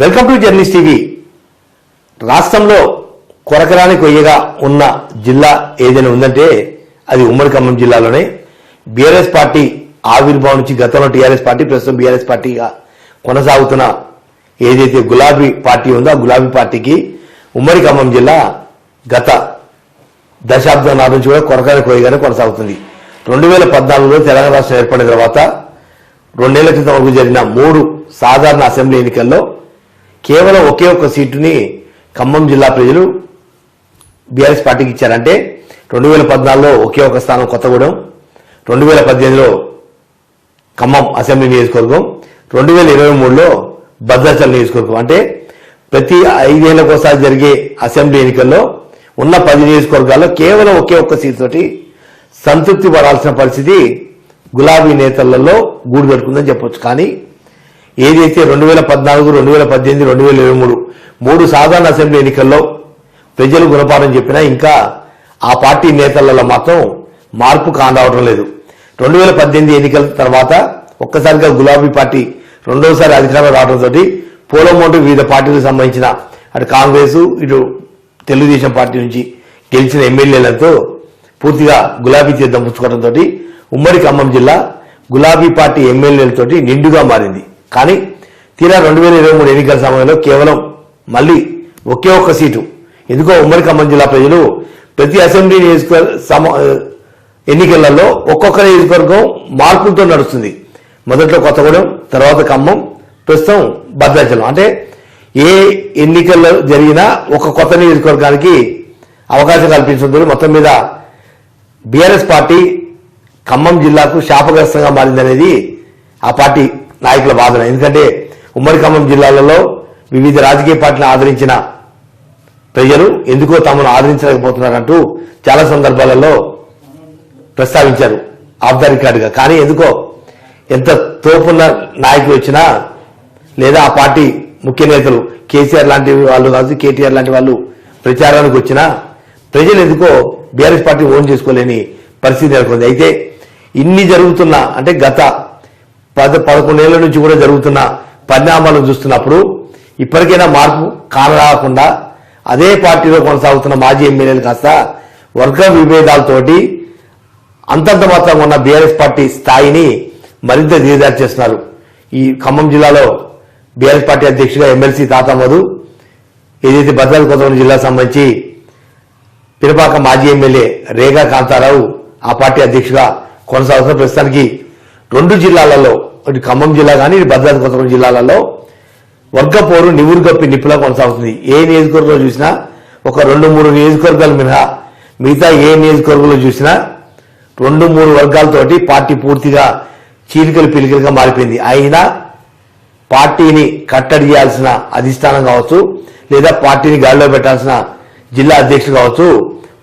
Welcome to journeys TV. రాష్ట్రంలో కొరకరాని కొయ్యగా ఉన్న జిల్లా ఏదైనా ఉందంటే అది ఉమ్మడి ఖమ్మం జిల్లాలోనే. బీఆర్ఎస్ పార్టీ ఆవిర్భావం నుంచి గతంలో టీఆర్ఎస్ పార్టీ ప్రస్తుతం బీఆర్ఎస్ పార్టీగా కొనసాగుతున్న ఏదైతే గులాబీ పార్టీ ఉందో ఆ గులాబీ పార్టీకి ఉమ్మడి ఖమ్మం జిల్లా గత దశాబ్దం నాటి నుంచి కూడా కొరకరాని కొయ్యగానే కొనసాగుతుంది. రెండు వేల పద్నాలుగులో తెలంగాణ రాష్ట్రం ఏర్పడిన తర్వాత రెండేళ్ళ క్రితం వరకు జరిగిన మూడు సాధారణ అసెంబ్లీ ఎన్నికల్లో కేవలం ఒకే ఒక్క సీటుని ఖమ్మం జిల్లా ప్రజలు బీఆర్ఎస్ పార్టీకి ఇచ్చారంటే రెండు వేల పద్నాలుగులో ఒకే ఒక స్థానం కొత్తగూడెం రెండు వేల పద్దెనిమిదిలో ఖమ్మం అసెంబ్లీ నియోజకవర్గం రెండు వేల ఇరవై మూడులో భద్రాచలం నియోజకవర్గం. అంటే ప్రతి ఐదేళ్ళకోసారి జరిగే అసెంబ్లీ ఎన్నికల్లో ఉన్న పది నియోజకవర్గాల్లో కేవలం ఒకే ఒక్క సీట్ తోటి సంతృప్తి పడాల్సిన పరిస్థితి గులాబీ నేతలలో గూడు పెట్టుకుందని చెప్పొచ్చు. కానీ ఏదైతే రెండు వేల పద్నాలుగు రెండు వేల పద్దెనిమిది రెండు వేల ఇరవై మూడు మూడు సాధారణ అసెంబ్లీ ఎన్నికల్లో ప్రజలు గుణపాఠం చెప్పినా ఇంకా ఆ పార్టీ నేతలలో మాత్రం మార్పు కాండవడం లేదు. రెండు వేల పద్దెనిమిది ఎన్నికల తర్వాత ఒక్కసారిగా గులాబీ పార్టీ రెండోసారి అధికారంలో రావడంతో పోలమోటు వివిధ పార్టీలకు సంబంధించిన అటు కాంగ్రెస్ ఇటు తెలుగుదేశం పార్టీ నుంచి గెలిచిన ఎమ్మెల్యేలతో పూర్తిగా గులాబీ తీర్థం పుచ్చుకోవడంతో ఉమ్మడి ఖమ్మం జిల్లా గులాబీ పార్టీ ఎమ్మెల్యేలతోటి నిండుగా మారింది. కానీ తీరా రెండు వేల ఇరవై మూడు ఎన్నికల సమయంలో కేవలం మళ్ళీ ఒకే ఒక్క సీటు ఎందుకో ఉమ్మడి ఖమ్మం జిల్లా ప్రజలు ప్రతి అసెంబ్లీ నియోజకవర్గ సమ- ఎన్నికలలో ఒక్కొక్క నియోజకవర్గం మార్పులతో నడుస్తుంది. మొదట్లో కొత్తగూడెం తర్వాత ఖమ్మం ప్రస్తుతం భద్రాచలం. అంటే ఏ ఎన్నికల్లో జరిగినా ఒక కొత్త నియోజకవర్గానికి అవకాశం కల్పించడం మొత్తం మీద బీఆర్ఎస్ పార్టీ ఖమ్మం జిల్లాకు శాపగ్రస్తంగా మారిందనేది ఆ పార్టీ నాయకుల వాదన. ఎందుకంటే ఉమ్మడి ఖమ్మం జిల్లాలలో వివిధ రాజకీయ పార్టీలను ఆదరించిన ప్రజలు ఎందుకో తమను ఆదరించలేకపోతున్నారంటూ చాలా సందర్భాలలో ప్రస్తావించారు ఆఫ్ ద రికార్డుగా కానీ ఎందుకో ఎంత తోపున్న నాయకులు వచ్చినా లేదా ఆ పార్టీ ముఖ్య నేతలు కేసీఆర్ లాంటి వాళ్ళు కాదు కేటీఆర్ లాంటి వాళ్ళు ప్రచారానికి వచ్చినా ప్రజలు ఎందుకో బీఆర్ఎస్ పార్టీ ఓన్ చేసుకోలేని పరిస్థితి నెలకొంది. అయితే ఇన్ని జరుగుతున్న అంటే గత పద పదకొండేళ్ళ నుంచి కూడా జరుగుతున్న పరిణామాలను చూస్తున్నప్పుడు ఇప్పటికైనా మార్పు కానరాకుండా అదే పార్టీలో కొనసాగుతున్న మాజీ ఎమ్మెల్యేలు కాస్త వర్గ విభేదాలతోటి అంతంత మాత్రం ఉన్న బీఆర్ఎస్ పార్టీ స్థాయిని మరింత దిగజారు చేస్తున్నారు. ఈ ఖమ్మం జిల్లాలో బీఆర్ఎస్ పార్టీ అధ్యక్షుడిగా ఎమ్మెల్సీ తాత మధు ఏదైతే భద్రాద్రి కొత్తగూడెం జిల్లాకు సంబంధించి పినపాక మాజీ ఎమ్మెల్యే రేగా కాంతారావు ఆ పార్టీ అధ్యక్షుగా కొనసాగుతున్న ప్రస్తుతానికి రెండు జిల్లాలలో ఇటు ఖమ్మం జిల్లా కానీ ఇటు భద్రాద్రి కొత్తగూడెం జిల్లాలలో వర్గపోరు నివురుగప్పి నిప్పులా కొనసాగుతుంది. ఏ నియోజకవర్గంలో చూసినా ఒక రెండు మూడు నియోజకవర్గాలు మినహా మిగతా ఏ నియోజకవర్గంలో చూసినా రెండు మూడు వర్గాలతోటి పార్టీ పూర్తిగా చీలికలు పిలికలుగా మారిపోయింది. అయినా పార్టీని కట్టడి చేయాల్సిన అధిష్టానం కావచ్చు లేదా పార్టీని గాడిలో పెట్టాల్సిన జిల్లా అధ్యక్షుడు కావచ్చు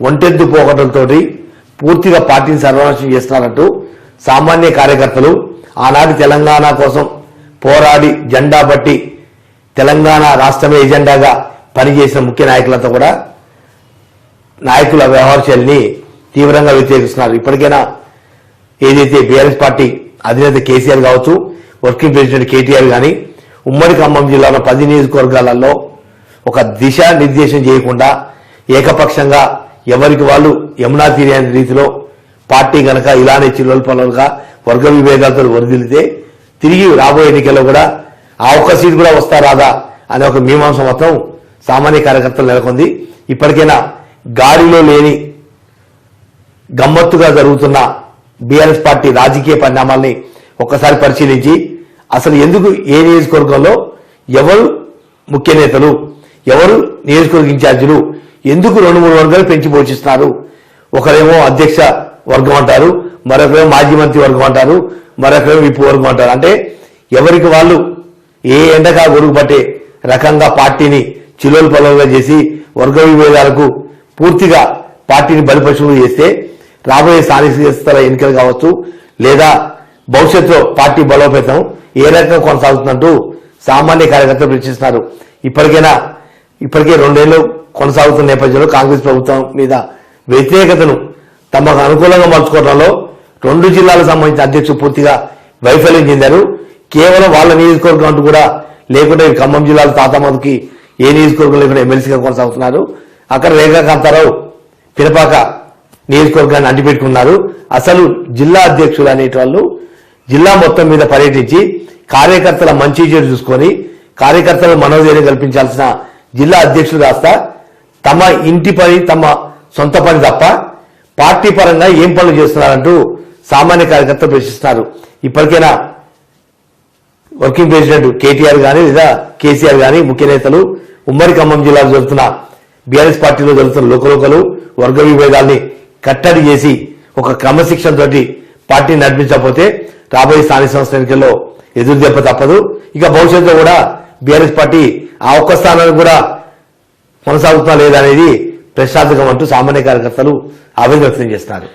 ఒంటెద్దు పోకటంతో పూర్తిగా పార్టీని సర్వనాశనం చేస్తున్నారంటూ సామాన్య కార్యకర్తలు ఆనాటి తెలంగాణ కోసం పోరాడి జెండా బట్టి తెలంగాణ రాష్ట్రమే ఎజెండాగా పనిచేసిన ముఖ్య నాయకులంతా కూడా నాయకుల వ్యవహార శైలిని తీవ్రంగా వ్యతిరేకిస్తున్నారు. ఇప్పటికైనా ఏదైతే బీఆర్ఎస్ పార్టీ అధినేత కేసీఆర్ కావచ్చు వర్కింగ్ ప్రెసిడెంట్ కేటీఆర్ కానీ ఉమ్మడి ఖమ్మం జిల్లాలో పది నియోజకవర్గాలలో ఒక దిశ నిర్దేశం చేయకుండా ఏకపక్షంగా ఎవరికి వాళ్ళు యమునా తీరే అనే రీతిలో పార్టీ కనుక ఇలానే చిల్లుల వర్గ విభేదాలతో వదిలితే తిరిగి రాబోయే ఎన్నికల్లో కూడా ఆ ఒక్క సీట్ కూడా వస్తా రాదా అనే ఒక మీమాంస మొత్తం సామాన్య కార్యకర్తలు నెలకొంది. ఇప్పటికైనా గాడిలో లేని గమ్మత్తుగా జరుగుతున్న బీఆర్ఎస్ పార్టీ రాజకీయ పరిణామాల్ని ఒక్కసారి పరిశీలించి అసలు ఎందుకు ఏ నియోజకవర్గంలో ఎవరు ముఖ్య నేతలు ఎవరు నియోజకవర్గ ఇన్ఛార్జీలు ఎందుకు రెండు మూడు వర్గాలు పెంచి పోషిస్తున్నారు? ఒకరేమో అధ్యక్ష వర్గం అంటారు మరొకరేమో మాజీ మంత్రి వర్గం అంటారు మరొకరేమో విప్పు వర్గం అంటారు. అంటే ఎవరికి వాళ్ళు ఏ ఎండగా గొడుగు పట్టే రకంగా పార్టీని చిలోలు పొలంగా చేసి వర్గ విభేదాలకు పూర్తిగా పార్టీని బలిపశువులు చేస్తే రాబోయే స్థానిక స్థల ఎన్నికలు కావచ్చు లేదా భవిష్యత్తులో పార్టీ బలోపేతం ఏ రకంగా కొనసాగుతున్నట్టు సామాన్య కార్యకర్తలు ప్రశ్నిస్తున్నారు. ఇప్పటికైనా ఇప్పటికే రెండేళ్ళు కొనసాగుతున్న నేపథ్యంలో కాంగ్రెస్ ప్రభుత్వం మీద వ్యతిరేకతను తమకు అనుకూలంగా మలుచుకోవడంలో రెండు జిల్లాలకు సంబంధించిన అధ్యక్షులు పూర్తిగా వైఫల్యం చెందారు. కేవలం వాళ్ళ నియోజకవర్గం అంటూ కూడా లేకుంటే ఖమ్మం జిల్లాలో తాతమ్మకి ఏ నియోజకవర్గం లేకుండా ఎమ్మెల్సీగా కొనసాగుతున్నారు. అక్కడ రేఖాకాంతారావు పిరపాక నియోజకవర్గాన్ని అంటిపెట్టుకున్నారు. అసలు జిల్లా అధ్యక్షులు అనేటి వాళ్ళు జిల్లా మొత్తం మీద పర్యటించి కార్యకర్తల మంచి చెడు చూసుకొని కార్యకర్తలు మనోధైర్యం కల్పించాల్సిన జిల్లా అధ్యక్షులు కాస్త తమ ఇంటి పని తమ సొంత పని తప్ప పార్టీ పరంగా ఏం పనులు చేస్తున్నారంటూ సామాన్య కార్యకర్తలు ప్రశ్నిస్తున్నారు. ఇప్పటికైనా వర్కింగ్ ప్రెసిడెంట్ కేటీఆర్ గాని లేదా కేసీఆర్ గాని ముఖ్య నేతలు ఉమ్మడి ఖమ్మం జిల్లాలో జరుగుతున్న బీఆర్ఎస్ పార్టీలో జరుగుతున్న లోకలోకలు వర్గ విభేదాల్ని కట్టడి చేసి ఒక క్రమశిక్షణ తోటి పార్టీని నడిపించకపోతే రాబోయే స్థానిక సంస్థ ఎన్నికల్లో ఎదురు దెబ్బ తప్పదు. ఇక భవిష్యత్తులో కూడా బీఆర్ఎస్ పార్టీ ఆ ఒక్క స్థానాన్ని కూడా కొనసాగుతున్నా లేదా అనేది ప్రశాంతకం అంటూ సామాన్య కార్యకర్తలు ఆవేదన వ్యక్తం చేస్తున్నారు